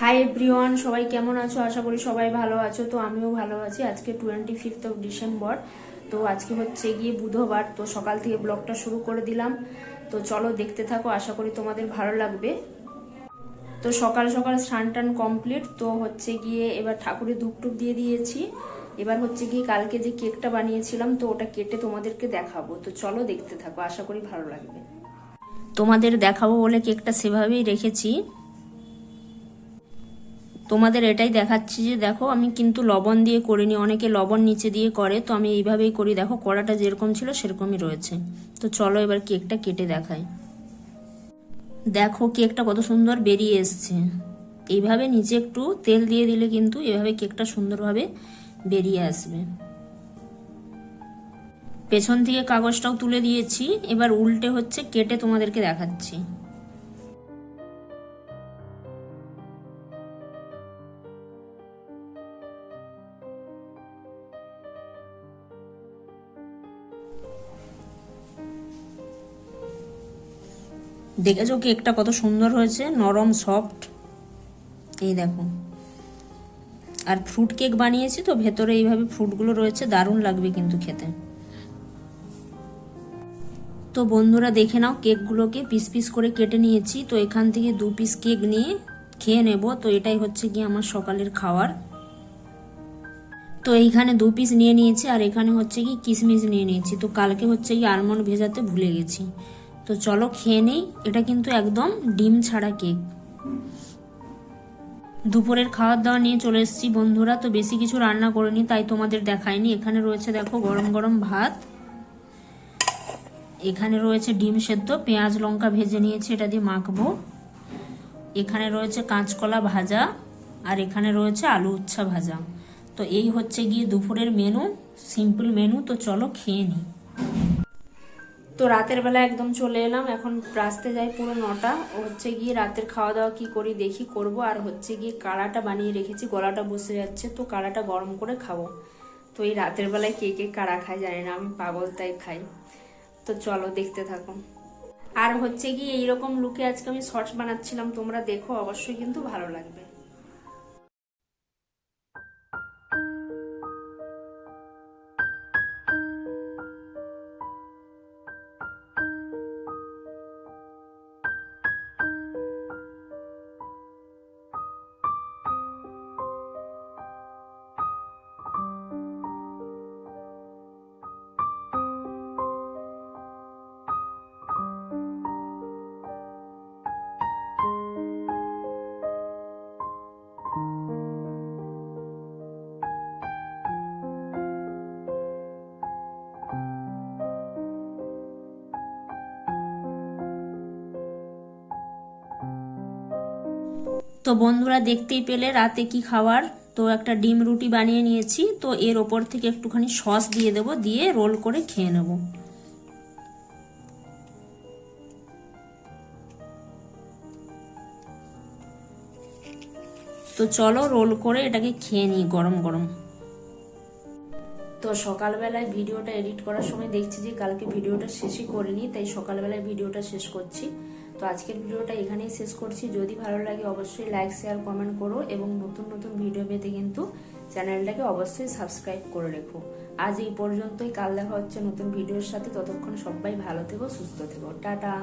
Hi everyone সবাই কেমন আছো? আশা করি সবাই ভালো আছো। তো আমিও ভালো আছি। আজকে টোয়েন্টি ফিফথ অফ ডিসেম্বর তো আজকে হচ্ছে গিয়ে বুধবার। তো সকাল থেকে ব্লগটা শুরু করে দিলাম। তো চলো দেখতে থাকো। আশা করি তোমাদের ভালো লাগবে। তো সকাল সকাল স্নান টান কমপ্লিট তো হচ্ছে গিয়ে এবার ঠাকুরের ধূপ টুপ দিয়ে দিয়েছি। এবার হচ্ছে গিয়ে কালকে যে কেকটা বানিয়েছিলাম, তো ওটা কেটে তোমাদেরকে দেখাবো। তো চলো দেখতে থাকো। আশা করি ভালো লাগবে। তোমাদের দেখাবো বলে কেকটা সেভাবেই রেখেছি। তোমাদের এটাই দেখাচ্ছি যে দেখো, আমি কিন্তু লবণ দিয়ে করিনি, অনেকে লবণ নিচে দিয়ে করে, তো আমি এইভাবেই করি। দেখো, কড়াটা যেরকম ছিল সেরকমই রয়েছে। তো চলো এবার কেকটা কেটে দেখাই। দেখো, কেকটা কত সুন্দর বেরিয়ে এসছে। এইভাবে নিচে একটু তেল দিয়ে দিলে কিন্তু এভাবে কেকটা সুন্দরভাবে বেরিয়ে আসবে। পেছন থেকে কাগজটাও তুলে দিয়েছি। এবার উল্টে হচ্ছে কেটে তোমাদেরকে দেখাচ্ছি। দেখেছ কেকটা কত সুন্দর হয়েছে? নরম সফট এই দেখো। আর ফ্রুট কেক বানিয়েছি তো, ভেতরে এইভাবে ফ্রুটগুলো রয়েছে, দারুণ লাগবে কিন্তু খেতে। তো বন্ধুরা দেখে নাও কেকগুলোকে পিস পিস করে কেটে নিয়েছি। তো এখান থেকে দু পিস কেক নিয়ে খেয়ে নেব। তো এটাই হচ্ছে কি আমার সকালের খাওয়ার। তো এইখানে দু পিস নিয়ে নিয়েছি, আর এখানে হচ্ছে কি কিশমিশ নিয়ে নিয়েছি। তো কালকে হচ্ছে কি আলমন্ড ভেজাতে ভুলে গেছি। তো চলো খেয়ে নেই, এটা কিন্তু একদম ডিম ছাড়া কেক। দুপুরের খাওয়ার দাওয়া নিয়ে চলে এসেছি বন্ধুরা, তো বেশি কিছু রান্না করিনি, তাই তোমাদের দেখায়নি এখানে রয়েছে দেখো গরম গরম ভাত, এখানে রয়েছে ডিম সেদ্ধ, পেঁয়াজ লঙ্কা ভেজে নিয়েছি, এটা দিয়ে মাখবো। এখানে রয়েছে কাঁচকলা ভাজা, আর এখানে রয়েছে আলু উচ্ছা ভাজা। তো এই হচ্ছে গিয়ে দুপুরের মেনু সিম্পল মেনু তো চলো খেয়ে নিই তো রাতের বেলা একদম চলে এলাম। এখন রাস্তে যাই পুরো নটা। হচ্ছে গিয়ে রাতের খাওয়া দাওয়া কি করি দেখি করব। আর হচ্ছে গিয়ে কাড়াটা বানিয়ে রেখেছি, গলাটা বসে যাচ্ছে, তো কাড়াটা গরম করে খাব। তো এই রাতের বেলায় কে কে কাড়া খায় জানি না, আমি পাগল তাই খাই। তো চলো দেখতে থাকো। আর হচ্ছে গিয়ে এইরকম লুকে আজকে আমি শর্টস বানাচ্ছিলাম, তোমরা দেখো, অবশ্যই কিন্তু ভালো লাগবে। তো বন্ধুরা দেখতেই পেলে রাতে কি খাওয়ার? তো একটা ডিম রুটি বানিয়ে নিয়েছি, তো এর ওপর থেকে একটুখানি সস দিয়ে দেব, দিয়ে রোল করে খেয়ে নেব। তো চলো রোল করে এটাকে খেয়ে নিই গরম গরম। তো সকালবেলায় ভিডিওটা এডিট করার সময় দেখছি যে কালকে ভিডিওটা শেষই করিনি, তাই সকালবেলায় ভিডিওটা শেষ করছি। তো আজকের ভিডিওটা এখানেই শেষ করছি। যদি ভালো লাগে অবশ্যই লাইক শেয়ার কমেন্ট করো এবং নতুন নতুন ভিডিও পেতে কিন্তু চ্যানেলটাকে অবশ্যই সাবস্ক্রাইব করে রেখো। আজ এই পর্যন্তই। কাল দেখা হচ্ছে নতুন ভিডিওর সাথে। ততক্ষণ সবাই ভালো থেকো, সুস্থ থেকো। টাটা।